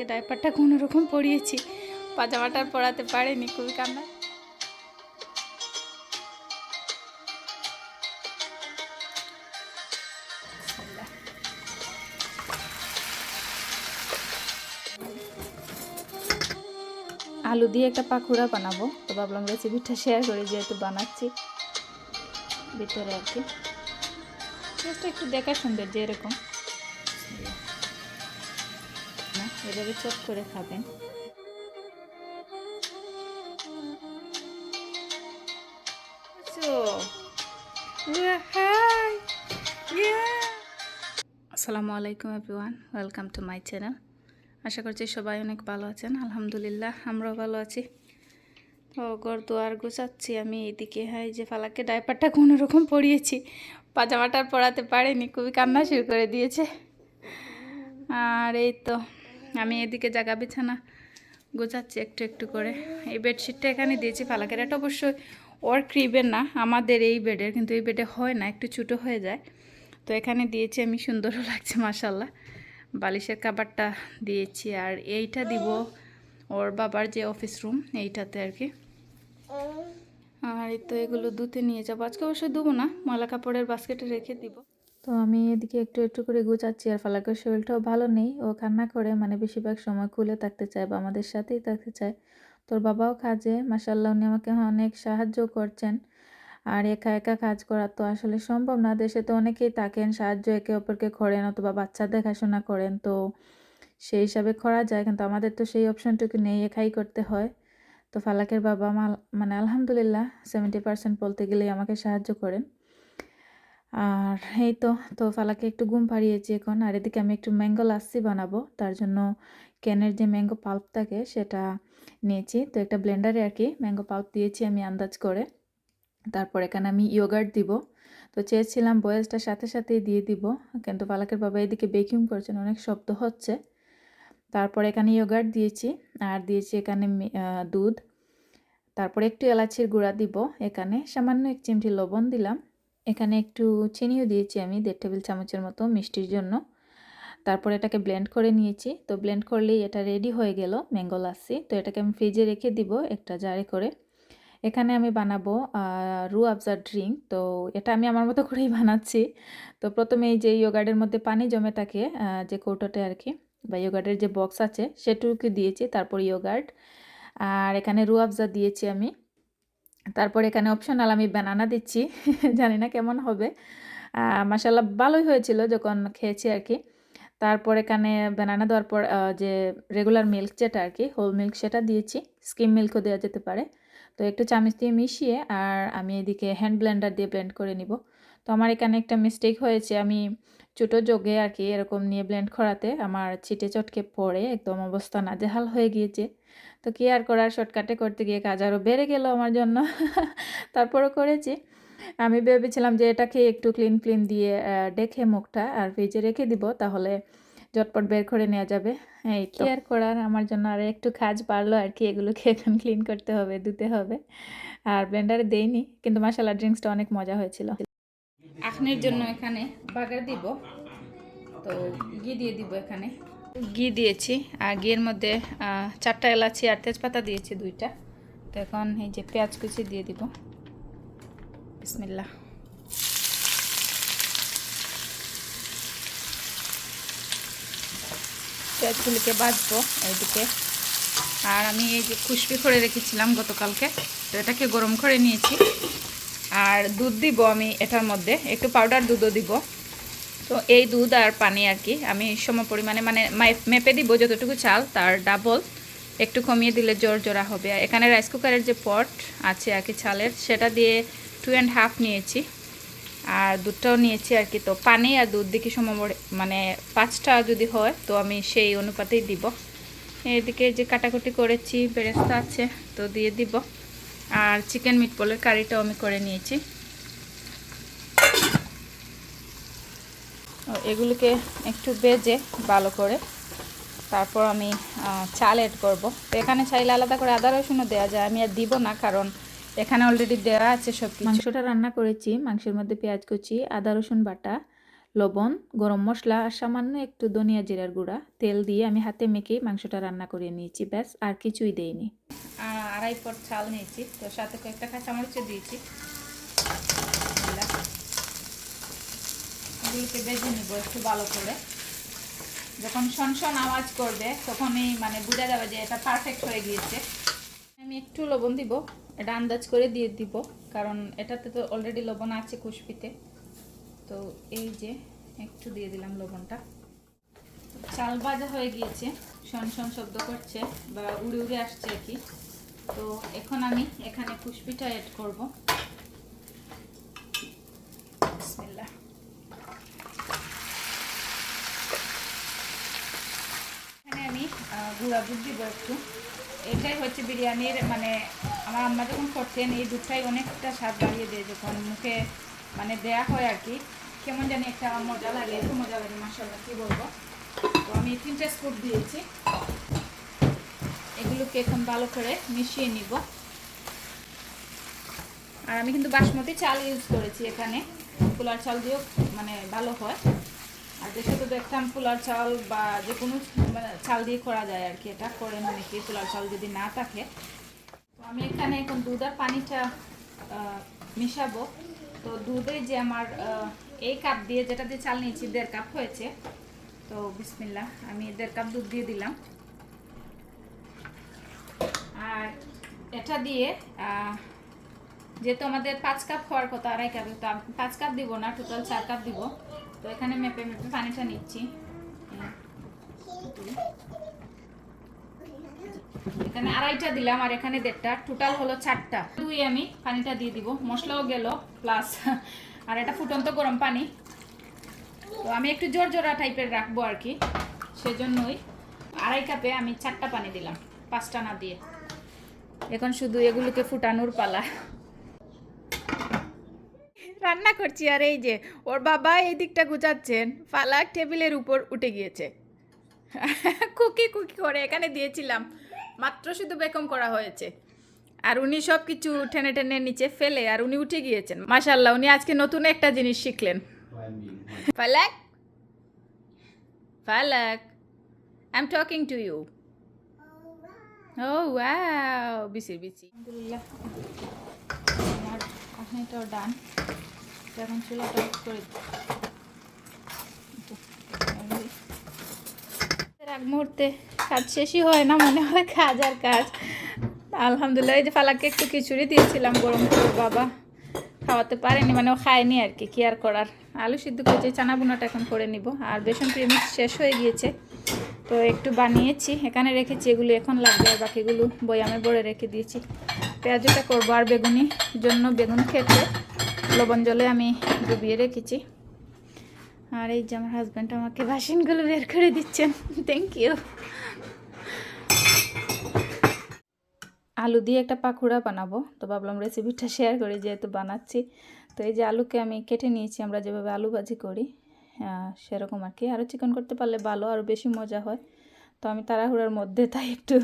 ফালাককে ডাইপারটা কোনো রকম পরিয়েছি। পাজামাটার পরাতে পারেনি, খুবই কান্না। আলু দিয়ে একটা পাকুড়া বানাবো। তো ভাবলাম রেসিপিটা শেয়ার করি, যেহেতু বানাচ্ছি ভিতরে আর কি। একটু দেখা সুন্দর যে এভাবে চপ করে খাবেন। আসসালামু আলাইকুম everyone welcome to my channel. আশা করছি সবাই অনেক ভালো আছেন আলহামদুলিল্লাহ আমরাও ভালো আছি। তো ঘর দুয়ার গোছাচ্ছি আমি এইদিকে হয় যে ফালাকে ডাইপারটা কোনো রকম পরিয়েছি পাজামাটার পরাতে পারেনি খুবই কান্না শুরু করে দিয়েছে। আর এই তো আমি এদিকে জায়গা বিছানা গোছাচ্ছি একটু একটু করে। এই বেডশিটটা এখানে দিয়েছি ফালাকের এটা অবশ্যই ওর ক্রিবের না, আমাদের এই বেডের কিন্তু এই বেডে হয় না, একটু ছোটো হয়ে যায়। তো এখানে দিয়েছি আমি, সুন্দরও লাগছে মাসাল্লাহ বালিশের কাবারটা দিয়েছি আর এইটা দিব ওর বাবার যে অফিস রুম এইটাতে আর কি। আর এই তো এগুলো ধুতে নিয়ে যাব। আজকে অবশ্যই দেবো না ময়লা কাপড়ের বাস্কেটে রেখে দিব। তো আমি এদিকে একটু একটু করে গুছাচ্ছি আর ফালাকের শরীরটাও ভালো নেই। ও কান্না করে মানে বেশিরভাগ সময় খুলে থাকতে চায় বা আমাদের সাথেই থাকতে চায়। তোর বাবাও কাজে মাসাল্লাহ উনি আমাকে অনেক সাহায্য করছেন। আর একা একা কাজ করা তো আসলে সম্ভব না। দেশে তো অনেকেই থাকেন, সাহায্য একে অপরকে করেন অথবা বাচ্চা দেখাশোনা করেন। তো সেই হিসাবে করা যায়, কিন্তু আমাদের তো সেই অপশনটুকু নেই, একাই করতে হয়। তো ফালাকের বাবা মানে আলহামদুলিল্লাহ সেভেন্টি পার্সেন্ট বলতে গেলেই আমাকে সাহায্য করেন। আর এই তো তো ফালাকে একটু ঘুম পাড়িয়েছি এখন। আর এদিকে আমি একটু ম্যাঙ্গো লাস্সি বানাবো। তার জন্য ক্যানের যে ম্যাঙ্গো পাল্প থাকে, সেটা নিয়েছি। তো একটা ব্লেন্ডারে আর কি ম্যাঙ্গো পাল্প দিয়েছি আমি আন্দাজ করে। তারপর এখানে আমি ইয়োগার্ট দিব। তো চেয়েছিলাম বয়েসটার সাথে সাথেই দিয়ে দিব। কিন্তু পালাকের বাবা এদিকে বেকিং করছেন, অনেক শব্দ হচ্ছে। তারপর এখানে ইয়োগার্ট দিয়েছি। আর দিয়েছি এখানে দুধ। তারপর একটু এলাচির গুঁড়া দিব এখানে। সামান্য এক চিমটি লবণ দিলাম। এখানে একটু চিনিও দিয়েছি আমি, দেড় টেবিল চামচের মতো মিষ্টির জন্য। তারপর এটাকে ব্লেন্ড করে নিয়েছি। তো ব্লেন্ড করলেই এটা রেডি হয়ে গেল ম্যাঙ্গো লাসি তো এটাকে আমি ফ্রিজে রেখে দিব একটা জারে করে। এখানে আমি বানাবো রু আফজার ড্রিঙ্ক তো এটা আমি আমার মতো করেই বানাচ্ছি। তো প্রথমে এই যে ইয়োগার্ডের মধ্যে পানি জমে থাকে যে কৌটোতে আর কি বা ইয়োগার্ডের যে বক্স আছে, সেটুকু দিয়েছি, তারপর ইয়োগার্ড আর এখানে রু আফজা দিয়েছি আমি। তারপর এখানে অপশনাল আমি ব্যানানা দিচ্ছি। জানি না কেমন হবে। মাসাল্লাহ ভালোই হয়েছিল যখন খেয়েছি আর কি তারপর এখানে ব্যানানা দেওয়ার পর যে রেগুলার মিল্ক যেটা আর কি হোল মিল্ক সেটা দিয়েছি। স্কিম মিল্কও দেওয়া যেতে পারে। তো একটু চামচ দিয়ে মিশিয়ে আর আমি এদিকে হ্যান্ড ব্লেন্ডার দিয়ে ব্লেন্ড করে নিব। তো আমার এখানে একটা মিস্টেক হয়েছে। আমি ছোটো যোগে আর কি এরকম নিয়ে ব্লেন্ড করাতে আমার ছিটে চটকে পড়ে একদম অবস্থা নাজেহাল হয়ে গিয়েছে। তো কি আর করার শর্টকাটে করতে গিয়ে কাজ আরও বেড়ে গেল আমার জন্য। তারপরও করেছি। আমি ভেবেছিলাম যে এটাকে একটু ক্লিন ক্লিন দিয়ে ডেকে মুখটা আর ফ্রিজে রেখে দিব তাহলে ঝটপট বের করে নেওয়া যাবে। এই কেয়ার করার আমার জন্য আর একটু কাজ পারল আর কি এগুলোকে এখন ক্লিন করতে হবে ধুতে হবে। আর ব্লেন্ডারে দেইনি কিন্তু মশালা ড্রিঙ্কসটা অনেক মজা হয়েছিল। আখনের জন্য এখানে বাগার দিব। তো ঘি দিয়ে দিব এখানে। ঘি দিয়েছি। আর ঘিয়ের মধ্যে চারটা এলাচি আর তেজপাতা দিয়েছি দুইটা। তো এখন এই যে পেঁয়াজ কুচি দিয়ে দিব। বিসমিল্লা পেঁয়াজগুলিকে বাজবো এইদিকে। আর আমি এই যে খুশপি করে রেখেছিলাম গতকালকে। তো এটাকে গরম করে নিয়েছি। আর দুধ দিব আমি এটার মধ্যে। একটু পাউডার দুধও দিব। তো এই দুধ আর পানি আর কি আমি সম পরিমাণে মানে মেপে দিব যতটুকু চাল, তার ডাবল একটু কমিয়ে দিলে জোর জোড়া হবে। এখানে রাইস কুকারের যে পট আছে আর কি চালের, সেটা দিয়ে টু অ্যান্ড হাফ নিয়েছি। আর দুধটাও নিয়েছি আর কি। তো পানি আর দুধ দেখি সম মানে পাঁচটা যদি হয়, তো আমি সেই অনুপাতেই দিব। এদিকে যে কাটাকুটি করেছি, বেরেস্তা আছে, তো দিয়ে দিব। আর চিকেন মিটপলের কারিটাও আমি করে নিয়েছি। এগুলোকে একটু বেজে ভালো করে তারপর আমি চাল এড করব। তো এখানে চাইলে আলাদা করে আদা রসুনও দেওয়া যায়। আমি আর দিব না কারণ এখানে অলরেডি দেওয়া আছে সব মাংসটা রান্না করেছি, মাংসের মধ্যে পেঁয়াজ কুচি, আদা রসুন বাটা লবণ, গরম মশলা আর সামান্য একটু ধনিয়া জিরার গুঁড়া, তেল দিয়ে আমি হাতে মেখেই মাংসটা রান্না করে নিয়েছি, ব্যাস, আর কিছুই দেইনি। আড়াই পট চাল নিয়েছি, তো সাথে কয়েকটা কাঁচামরিচও দিয়েছি। বেজে নিব একটু ভালো করে। যখন শন শন আওয়াজ করবে, তখনই মানে বোঝা যাবে যে এটা পারফেক্ট হয়ে গিয়েছে। আমি একটু লবণ দিব, এটা আন্দাজ করে দিয়ে দিব, কারণ এটাতে তো অলরেডি লবণ আছে খুশপিতে তো এই যে একটু দিয়ে দিলাম লবণটা। চাল ভাজা হয়ে গিয়েছে, শন শন শব্দ করছে বা উড়ে উড়ে আসছে আর কি। তো এখন আমি এখানে পুষ্পিটা অ্যাড করব। এখানে আমি গুঁড়া দুধ দিব একটু। এটাই হচ্ছে বিরিয়ানির মানে আমার আম্মা যখন করতেন, এই দুধটাই অনেকটা স্বাদ বাড়িয়ে দেয় যখন মুখে মানে দেয়া হয় আর কি। কেমন জানি একটা মজা লাগে একটু মজা লাগে মাসাল্লাহ কি বলব? তো আমি তিনটে স্কুপ দিয়েছি। এগুলোকে এখন ভালো করে মিশিয়ে নিব। আর আমি কিন্তু বাসমতি চাল ইউজ করেছি এখানে। পোলার চাল দিয়েও মানে ভালো হয়। আর দেশে তো দেখতাম পোলার চাল বা যে কোনো মানে চাল দিয়ে করা যায় আর কি, এটা করে করেন অনেকে পোলার চাল যদি না থাকে। তো আমি এখানে এখন দুধ আর পানিটা মিশাবো। তো দুধে যে আমার এই কাপ দিয়ে যেটা দিয়ে চাল নিয়েছি, দেড় কাপ হয়েছে। তো বিসমিল্লাহ, আমি দেড় কাপ দুধ দিয়ে দিলাম। আর এটা দিয়ে যেহেতু আমাদের পাঁচ কাপ হওয়ার কথা, আড়াই কাপে, তো পাঁচ কাপ দিব না টোটাল চার কাপ দিব। তো এখানে মেপে মেপে পানিটা নিচ্ছি। এখানে আড়াইটা দিলাম, আর এখানে দেড়টা। টোটাল হলো চারটা। দুই আমি পানিটা দিয়ে দিব। মশলাও গেল প্লাস আর এটা ফুটন্ত গরম পানি। তো আমি একটু জোর জোড়া টাইপের রাখব আর কি। সেজন্যই আড়াই কাপে আমি চারটা পানি দিলাম, পাঁচটা না দিয়ে। এখন শুধু এগুলোকে ফুটানোর পালা। রান্না করছি আর এই যে, ওর বাবা এই দিকটা গুছাচ্ছেন ফালাক টেবিলের উপর উঠে গিয়েছে। কুকি কুকি করে এখানে দিয়েছিলাম, মাত্র শুধু বেকম করা হয়েছে। আর উনি সব কিছু টেনে টেনে নিচে ফেলে আর উনি উঠে গিয়েছেন। মাশাল্লাহ উনি আজকে নতুন একটা জিনিস শিখলেন। Falak Falak I am talking to you oh wow BC BC. আলহামদুলিল্লাহ। আমার কাহিনীটাও ডান। এখন চুলাটা অফ করে দিই। আগ মুহূর্তে কাজ শেষই হয় না মনে হয় কাজ আর কাজ। আলহামদুলিল্লাহ, এই যে ফালাককে একটু খিচুড়ি দিয়েছিলাম গরম করে বাবা খাওয়াতে পারেনি মানে ও খায়নি আর কি কি আর করার। আলু সিদ্ধ করেছি, চানা বোনাটা এখন করে নিব। আর বেসন প্রেমিক্স শেষ হয়ে গিয়েছে, তো একটু বানিয়েছি, এখানে রেখেছি এগুলো এখন লাগবে, আর বাকিগুলো বয়ামে বড়ে রেখে দিয়েছি। পেঁয়াজটা করব আর বেগুনি জন্য, বেগুন খেতে লবণ জলে আমি ডুবিয়ে রেখেছি। আর এই যে আমার হাজব্যান্ড আমাকে বাসনগুলো বের করে দিচ্ছেন থ্যাংক ইউ আলু দিয়ে একটা পাখুড়া বানাবো। তো ভাবলাম রেসিপিটা শেয়ার করি, যেহেতু বানাচ্ছি। তো এই যে আলুকে আমি কেটে নিয়েছি, আমরা যেভাবে আলু ভাজি করি সেরকম আর কি। আরও চিকন করতে পারলে ভালো, আরও বেশি মজা হয়। তো আমি তাড়াহুড়ার মধ্যে তাই একটু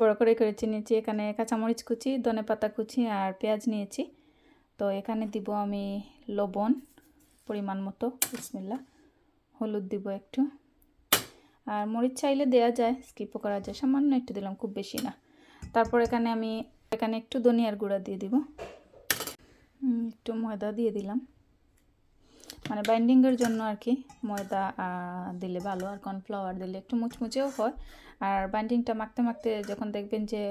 বড় করে করেছি। নিয়েছি এখানে কাঁচামরিচ কুচি, ধনে পাতা কুচি আর পেঁয়াজ নিয়েছি। তো এখানে দিব আমি লবণ, পরিমাণ মতো বিসমিল্লা হলুদ দিব একটু। আর মরিচ চাইলে দেওয়া যায় স্কিপও করা যায়। সামান্য একটু দিলাম, খুব বেশি না। তারপর এখানে আমি এখানে একটু ধনিয়ার গুঁড়া দিয়ে দিব। একটু ময়দা দিয়ে দিলাম। মানে বাইন্ডিংয়ের জন্য আর কি ময়দা দিলে ভালো আর কর্নফ্লাওয়ার দিলে একটু মুচমুচেও হয়। আর বাইন্ডিংটা মাখতে মাখতে যখন দেখবেন যে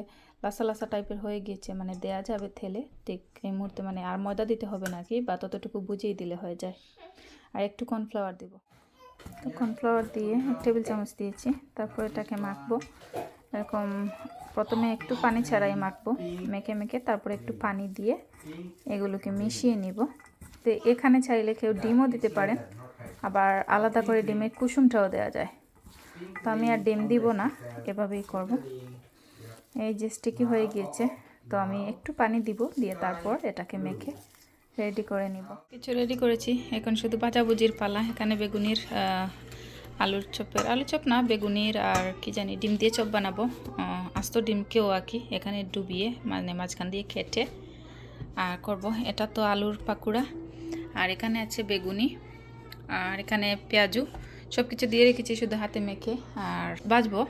লাসা লাসা টাইপের হয়ে গিয়েছে মানে দেয়া যাবে থেলে, ঠিক এই মুহূর্তে মানে আর ময়দা দিতে হবে না কি, বা ততটুকু বুঝিয়ে দিলে হয়ে যায়। আর একটু কর্নফ্লাওয়ার দিব। তো কর্নফ্লাওয়ার দিয়ে এক টেবিল চামচ দিয়েছি, তারপর এটাকে মাখবো। এরকম প্রথমে একটু পানি ছাড়াই মাখবো। মেখে মেখে তারপর একটু পানি দিয়ে এগুলোকে মিশিয়ে নিব। তো এখানে চাইলে কেউ ডিমও দিতে পারেন, আবার আলাদা করে ডিমের কুসুমটাও দেওয়া যায়। তো আমি আর ডিম দিব না, এভাবেই করব। এই যে স্টিকি হয়ে গিয়েছে, তো আমি একটু পানি দিব, দিয়ে তারপর এটাকে মেখে রেডি করে নিব। কিছু রেডি করেছি, এখন শুধু ভাজাভুজির পালা, এখানে বেগুনির আলুর চপের আলু চপ না, বেগুনির আর কি জানি, ডিম দিয়ে চপ বানাবো। আস্ত ডিমকেও আঁকি এখানে ডুবিয়ে মানে মাঝখান দিয়ে খেটে আর করব। এটা তো আলুর পাকুড়া। আর এখানে আছে বেগুনি, আর এখানে পেঁয়াজু। সব কিছু দিয়ে রেখেছি শুধু হাতে মেখে আর বাজবো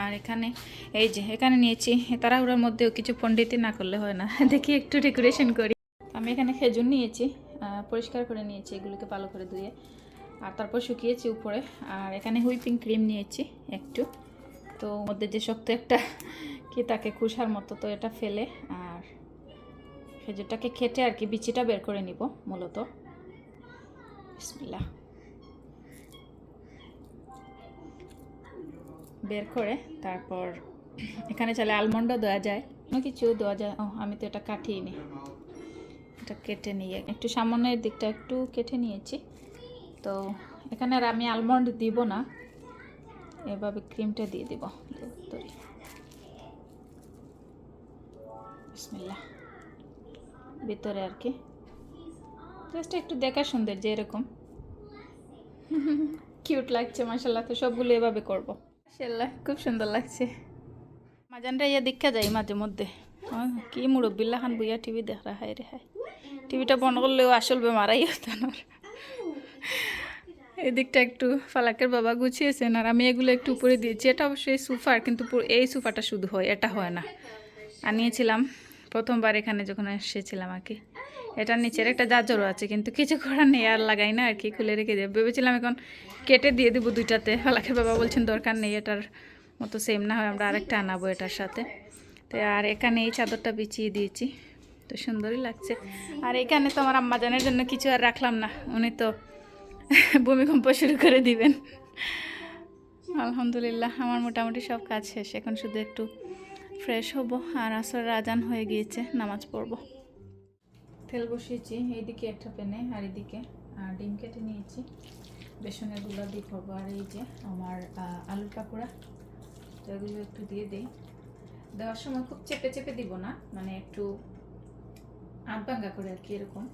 আর এখানে, এই যে, এখানে নিয়েছি তাড়াহুড়ার মধ্যেও কিছু পণ্ডিতি না করলে হয় না। দেখি একটু ডেকোরেশন করি। আমি এখানে খেজুর নিয়েছি পরিষ্কার করে নিয়েছি, এগুলোকে ভালো করে ধুয়ে। আর তারপর শুকিয়েছি উপরে। আর এখানে হুইপিং ক্রিম নিয়েছি একটু। তো মধ্যে যে শক্ত একটা কি তাকে খুশার মতো তো এটা ফেলে। আর খেজুরটাকে খেটে আর কি বিচিটা বের করে নিব মূলত। বিসমিল্লাহ। বের করে তারপর এখানে চাইলে আলমন্ডও দেওয়া যায়। অনেক কিছু দেওয়া যায় ও আমি তো এটা কাটিয়ে নিই। এটা কেটে নিয়ে একটু সামনের দিকটা একটু কেটে নিয়েছি। তো এখানে আর আমি আলমন্ড দিব না। এভাবে ক্রিমটা দিয়ে দিব। তরি। বিসমিল্লাহ। ভিতরে আর কি। জাস্ট একটু দেখা সুন্দর যে এরকম। কিউট লাগছে মাসাল্লাহ তো সবগুলো এভাবে করব। মাসাল্লাহ খুব সুন্দর লাগছে। মাজানটা ইয়ে দেখা যায় মাঝে মধ্যে। কি মুরব্বিল্লা খান বুইয়া টিভি দেখ হায় রে হায়। টিভিটা বন্ধ করলেও আসল বেমারাই হতো না। এদিকটা একটু ফালাকের বাবা গুছিয়েছেন আর আমি এগুলো একটু উপরে দিয়েছি। এটা অবশ্যই সুফার, কিন্তু এই সুফাটা শুধু হয়, এটা হয় না। আনিয়েছিলাম প্রথমবার এখানে যখন এসেছিলাম আর কি। এটা নিচের একটা জাজরও আছে, কিন্তু কিছু করার নেই, আর লাগাই না আর কি, খুলে রেখে দিয়ে ভেবেছিলাম এখন কেটে দিয়ে দেবো দুইটাতে। ফালাকের বাবা বলছেন, দরকার নেই, এটার মতো সেম না হয়, আমরা আরেকটা আনাবো এটার সাথে। তো আর এখানে এই চাদরটা বিছিয়ে দিয়েছি। তো সুন্দরই লাগছে। আর এখানে তো আমার আম্মাজানের জন্য কিছু আর রাখলাম না। উনি তো ভূমিকম্প শুরু করে দিবেন। আলহামদুলিল্লাহ, আমার মোটামুটি সব কাজ শেষ। এখন শুধু একটু ফ্রেশ হব আর আসর আজান হয়ে গিয়েছে, নামাজ পড়ব। তেল বসিয়েছি, এইদিকে একটা পেনে আর এদিকে আর ডিম কেটে নিয়েছি। বেসনের গুঁড়া দিয়ে করব। আর এই যে আমার আলুর পাকোড়া, এগুলো একটু দিয়ে দিই। দেওয়ার সময় খুব চেপে চেপে দিব না মানে একটু আধ ভাঙ্গা করে আর কি, এরকম।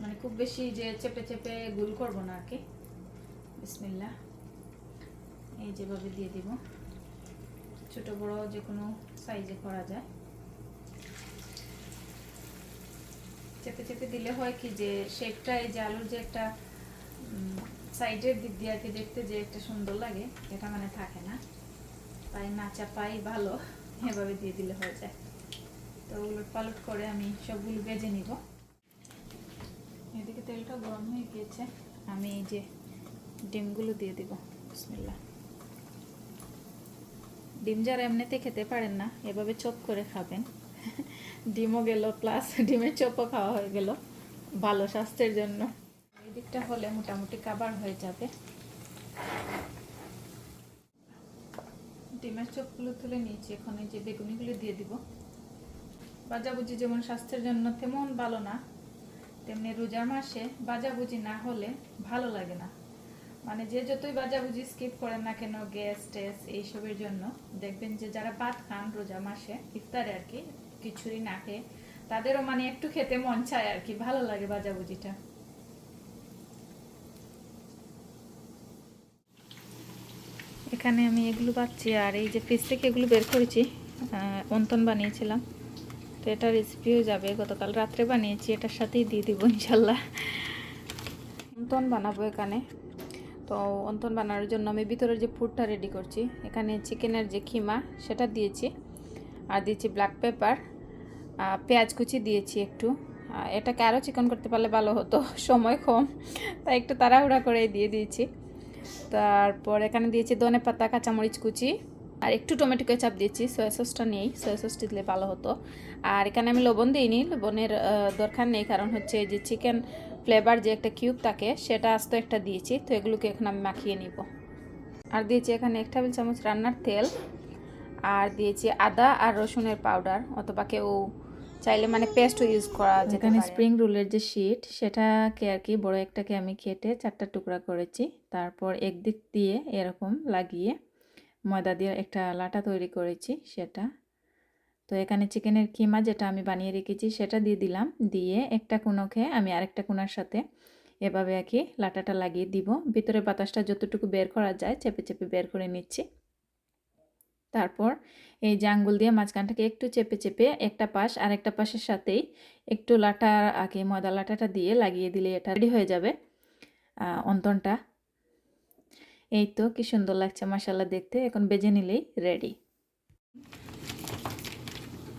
মানে খুব বেশি যে চেপে চেপে গুল করব না আর কি। বিসমিল্লা এই যেভাবে দিয়ে দিব। ছোট বড় যে কোনো সাইজে করা যায়। চেপে চেপে দিলে হয় কি যে শেপটা এই যে আলুর যে একটা সাইডের দিক দিয়ে আর কি দেখতে যে একটা সুন্দর লাগে, এটা মানে থাকে না। তাই না চাপাই ভালো, এভাবে দিয়ে দিলে হয়ে যায়। তো উলট পালট করে আমি সবগুলো ভেজে নিব। এদিকে তেলটা গরম হয়ে গিয়েছে। আমি এই যে ডিমগুলো দিয়ে দিব। বিসমিল্লাহ। ডিম যারা এমনিতে খেতে পারেন না, এভাবে চপ করে খাবেন। ডিমও গেল, প্লাস ডিমের চপও খাওয়া হয়ে গেল। ভালো স্বাস্থ্যের জন্য। এই দিকটা হলে মোটামুটি কাবার হয়ে যাবে। ডিমের চপগুলো তুলে নিয়েছি। এখন এই যে বেগুনিগুলো দিয়ে দিব। বাজাবুজি যেমন স্বাস্থ্যের জন্য তেমন ভালো না। তেমনি রোজার মাসে বাজাবুজি না হলে ভালো লাগে না। মানে যে যতই বাজাবুজি স্কিপ করেন না কেন, গ্যাস টেস এইসবের জন্য, দেখবেন যে যারা ভাত খান রোজা মাসে, ইফতারে আর কি কিছুই না খেয়ে, তাদেরও মানে একটু খেতে মন চায় আর কি, ভালো লাগে বাজাবুজিটা। এখানে আমি এগুলো পাচ্ছি আর এই যে ফ্রিজ থেকে এগুলো বের করেছি অন্তন বানিয়েছিলাম। তো এটা রেসিপিও যাবে। গতকাল রাত্রে বানিয়েছি, এটার সাথেই দিয়ে দিব ইনশাল্লাহ। অন্তন বানাবো এখানে। তো অন্তন বানানোর জন্য আমি ভিতরের যে ফুডটা রেডি করছি, এখানে চিকেনের যে খিমা, সেটা দিয়েছি। আর দিয়েছি ব্ল্যাক পেপার পেঁয়াজ কুচি দিয়েছি একটু। এটাকে আরও চিকন করতে পারলে ভালো হতো, সময় কম। তাই একটু তাড়াহুড়া করে দিয়ে দিয়েছি। তারপর এখানে দিয়েছি ধনে পাতা কাঁচামরিচ কুচি। আর একটু টমেটো কেচাপ দিয়েছি সয়া সসটা নেই সয়া সসটা দিলে ভালো হতো। আর এখানে আমি লবণ দিইনি লবণের দরকার নেই কারণ হচ্ছে যে চিকেন ফ্লেভার যে একটা কিউব থাকে সেটা আস্ত একটা দিয়েছি তো এগুলোকে এখন আমি মাখিয়ে নিব। আর দিয়েছি এখানে এক টেবিল চামচ রান্নার তেল আর দিয়েছি আদা আর রসুনের পাউডার অথবা কেউ চাইলে মানে পেস্টও ইউজ করা যেতে এখানে স্প্রিং রোলের যে শিট সেটাকে আর কি বড় একটাকে আমি কেটে চারটা টুকরা করেছি তারপর একদিক দিয়ে এরকম লাগিয়ে ময়দা দিয়ে একটা লাটা তৈরি করেছি সেটা। তো এখানে চিকেনের কিমা যেটা আমি বানিয়ে রেখেছি সেটা দিয়ে দিলাম। দিয়ে একটা কোনোকে আমি আরেকটা কোনার সাথে এভাবে আর কি লাটাটা লাগিয়ে দিব। ভিতরে বাতাসটা যতটুকু বের করা যায় চেপে চেপে বের করে নিচ্ছি। তারপর এই যে আঙ্গুল দিয়ে মাঝখানটাকে একটু চেপে চেপে একটা পাশ আর একটা পাশের সাথেই একটু লাটা আগে ময়দা লাটাটা দিয়ে লাগিয়ে দিলে এটা রেডি হয়ে যাবে অন্তনটা। এই তো কি সুন্দর লাগছে মশালা দেখতে। এখন বেজে নিলেই রেডি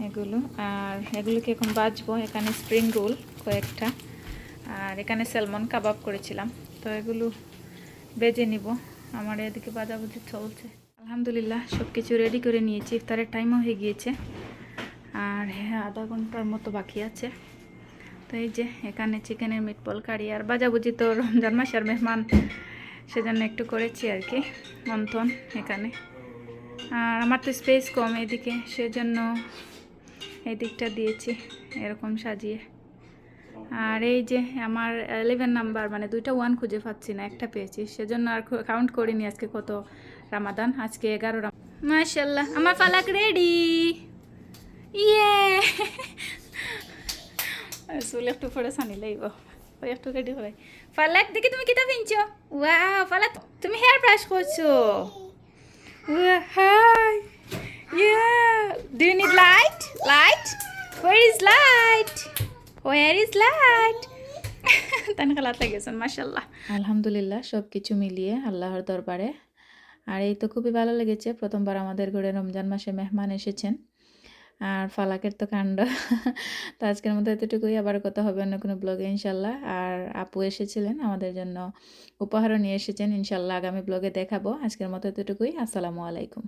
এগুলো, আর এগুলোকে এখন বাজবো। এখানে স্প্রিং রোল কয়েকটা। আর এখানে স্যালমন কাবাব করেছিলাম। তো এগুলো বেজে নিব। আমার এদিকে বাজাবুজি চলছে। আলহামদুলিল্লাহ সব কিছু রেডি করে নিয়েছি। ইফতারের টাইমও হয়ে গিয়েছে। আর হ্যাঁ আধা ঘণ্টার মতো বাকি আছে। তো এই যে, এখানে চিকেনের মিটবল কারি আর বাজাবুজি তো রমজান মাসের মেহমান। সেজন্য একটু করেছি আর কি, মন্থন এখানে। আর আমার তো স্পেস কম এদিকে, সেজন্য এই দিকটা দিয়েছি এরকম সাজিয়ে। আর এই যে আমার ইলেভেন নাম্বার মানে দুইটা ওয়ান খুঁজে পাচ্ছি না, একটা পেয়েছি, সেজন্য আর কাউন্ট করিনি আজকে কত রামাদান আজকে এগারো রাম মাশাল্লাহ আমার ফালাক রেডি ইয়ে চুল একটু পরে সানি লাগব ওই একটু রেডি হয় ফালাক, দেখি তুমি কিতা পিনছো ওয়া ফালাক, তুমি হেয়ার ব্রাশ করছ hi Yeah. Do you need light? Light? Where is light? Where is light? তান খেলাত লাগেছেন মাসাল্লাহ আলহামদুলিল্লাহ সব কিছু মিলিয়ে আল্লাহর দরবারে আর এই তো খুবই ভালো লেগেছে, প্রথমবার আমাদের ঘরে রমজান মাসে মেহমান এসেছেন আর ফালাকের তো কাণ্ড। তো আজকের মতো এতটুকুই। আবার কথা হবে অন্য কোনো ব্লগে ইনশাল্লাহ। আর আপু এসেছিলেন, আমাদের জন্য উপহারও নিয়ে এসেছেন। ইনশাল্লাহ আগামী ব্লগে দেখাবো। আজকের মতো এতটুকুই। আসসালামু আলাইকুম।